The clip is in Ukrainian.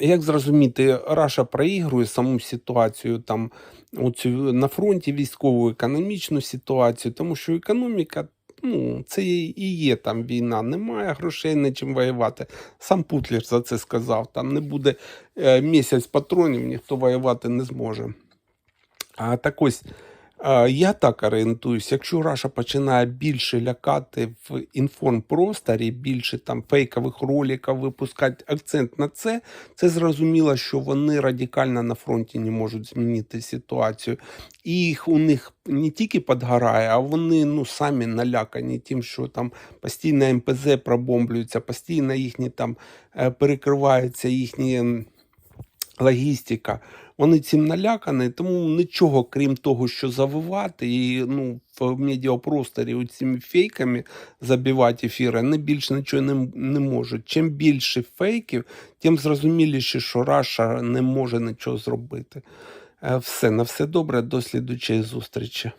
Як зрозуміти, Раша проігрує саму ситуацію там оцю на фронті військову економічну ситуацію, тому що економіка. Ну, це і є там війна, немає грошей на чим воювати. Сам Путлер за це сказав. Там не буде е, місяць патронів, ніхто воювати не зможе. А так ось я так орієнтуюсь, якщо Раша починає більше лякати в інформпросторі, більше там фейкових роликів випускати акцент на це, це зрозуміло, що вони радикально на фронті не можуть змінити ситуацію. І їх у них не тільки підгорає, а вони ну самі налякані тим, що там постійно МПЗ пробомблюються, постійно їхні там е, перекриваються їхні. Логістика. Вони цим налякані, тому нічого, крім того, що завивати і ну, в медіапросторі цими фейками забивати ефіри, вони більше нічого не, не можуть. Чим більше фейків, тим зрозуміліше, що Раша не може нічого зробити. Е, Все, на все добре, до слідучої зустрічі.